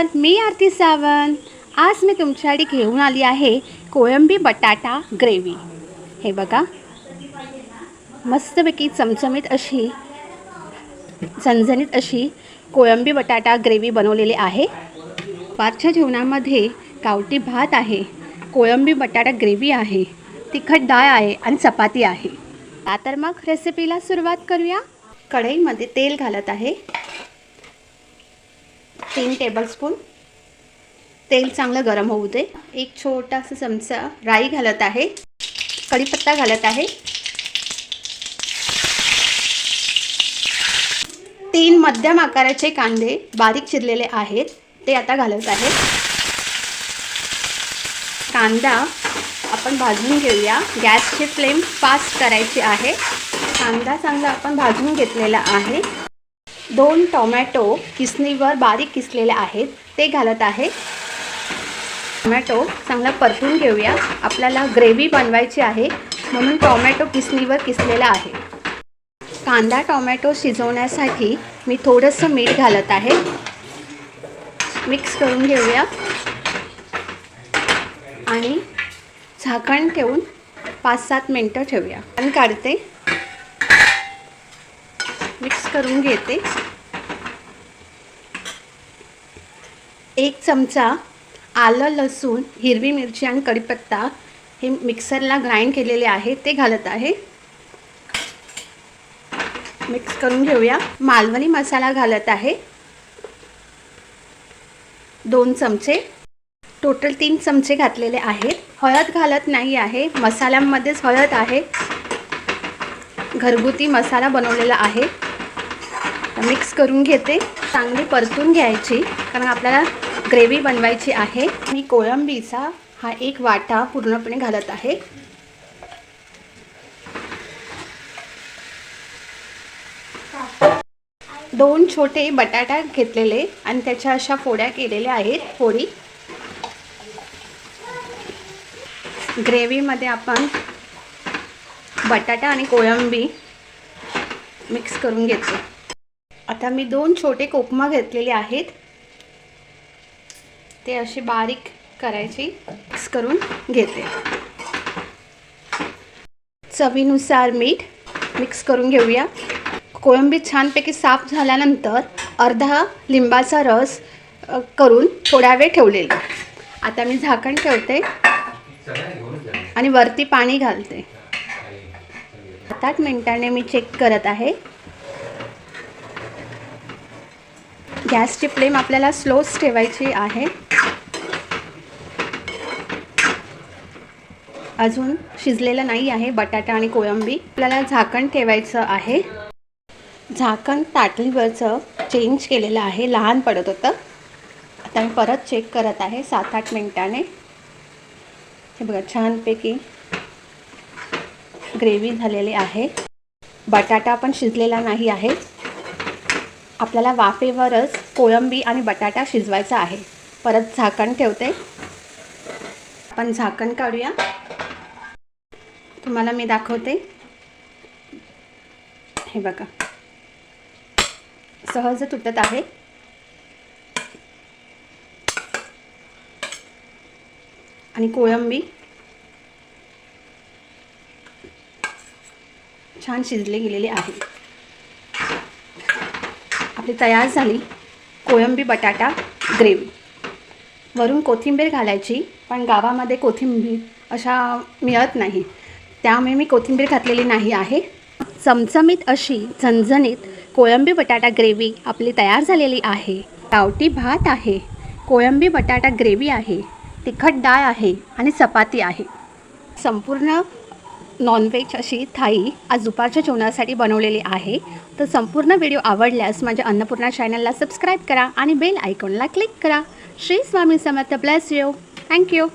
नमस्कार मी आरती सावंत. आज मी तुमच्यासाठी घेऊन आली आहे कोळंबी बटाटा ग्रेव्ही. हे बघा. मस्तपैकी चमचमीत अशी झणझणीत अशी कोळंबी बटाटा ग्रेव्ही बनवलेली आहे. दुपारच्या जेवणामध्ये गावठी भात आहे कोळंबी बटाटा ग्रेव्ही आहे तिखट डाळ आहे आणि चपाती आहे. आता तर मग रेसिपीला सुरुवात करूया. कढईमध्ये तेल घालत आहे. तीन टेबलस्पून तेल चांगलं गरम होऊ दे. एक छोटासा चमचा राई घालत आहे. कढीपत्ता घालत आहे. तीन मध्यम आकाराचे कांदे बारीक चिरलेले आहेत. ते आता घालत आहे. कांदा आपण भाजून घेऊया. गॅसची फ्लेम फास्ट करायची आहे. कांदा चांगला आपण भाजून घेतलेला आहे. दोन टोमॅटो किसणीवर बारीक किसलेले आहेत ते घालत आहे. टोमॅटो चांगला परतून घेऊया. आपल्याला ग्रेव्ही बनवायची आहे म्हणून टोमॅटो किसणीवर किसलेला आहे. कांदा टोमॅटो शिजवण्यासाठी मी थोडंसं मीठ घालत आहे. मिक्स करून घेऊया. आणि झाकण ठेवून पाच सात मिनटं ठेवूया. आणि काढते. मिक्स करून घेते. एक चमचा आलं लसूण हिरवी मिरची आणि कढीपत्ता हे मिक्सरला ग्राइंड केलेले आहे ते घालत आहे. मिक्स करून घेऊया. मालवणी मसाला घालत आहे. दोन चमचे. टोटल तीन चमचे घातलेले आहेत. हळद घालत नाही आहे. मसाल्यांमध्येच हळद आहे. घरगुती मसाला बनवलेला आहे. मिक्स करून घेते. चांगली परतून घ्यायची कारण आपल्याला ग्रेव्ही बनवायची आहे. मी कोळंबीचा हा एक वाटा पूर्णपणे घालत आहे. दोन छोटे बटाटा घेतलेले आणि त्याच्या अशा फोड्या केलेल्या आहेत फोडी. ग्रेव्हीमध्ये आपण बटाटा आणि कोळंबी मिक्स करून घेतो. आता मी दोन छोटे कोकमा घेतलेले आहेत. ते असे बारीक करायची मिक्स करून घेते. चवीनुसार मीठ मिक्स करून घेऊया. कोळंबी छानपैकी साफ झाल्यानंतर अर्धा लिंबाचा रस करून थोड्या वेळ ठेवलेला. आता मी झाकण ठेवते आणि वरती पाणी घालते. सात आठ मिनटाने मी चेक करत आहे. गॅसची फ्लेम आपल्याला स्लोच ठेवायची आहे. अजून शिजलेलं नाही आहे बटाटा आणि कोळंबी. आपल्याला झाकण ठेवायचं आहे. झाकण ताटलीवरचं चेंज केलेलं आहे. लहान पडत होतं. आता मी परत चेक करत आहे सात आठ मिनिटाने. हे बघा छानपैकी ग्रेव्ही झालेली आहे. बटाटा पण शिजलेला नाही आहे. आपल्याला वाफेवरच कोळंबी आणि बटाटा शिजवायचा आहे. परत झाकण ठेवते. आपण झाकण काढूया. तुम्हाला मी दाखवते. हे बघा. सहज तुटत आहे. आणि कोळंबी. छान शिजले गेलेली आहे. आपली तयार झाली कोळंबी बटाटा ग्रेव्ही. वरून कोथिंबीर घालायची पण गावामध्ये कोथिंबीर अशा मिळत नाही. त्यामुळे मी कोथिंबीर घातलेली नाही आहे. चमचमीत अशी झणझणीत कोळंबी बटाटा ग्रेव्ही आपली तयार झालेली आहे. गावठी भात आहे. कोळंबी बटाटा ग्रेव्ही आहे. तिखट डाळ आहे आणि चपाती आहे. संपूर्ण नॉनव्हेज अशी थाळी आज दुपारच्या जेवणासाठी बनवलेली आहे. तर संपूर्ण व्हिडिओ आवडल्यास माझ्या अन्नपूर्णा चॅनलला सबस्क्राईब करा आणि बेल आयकॉनला क्लिक करा. Shri Swami Samarth bless you. Thank you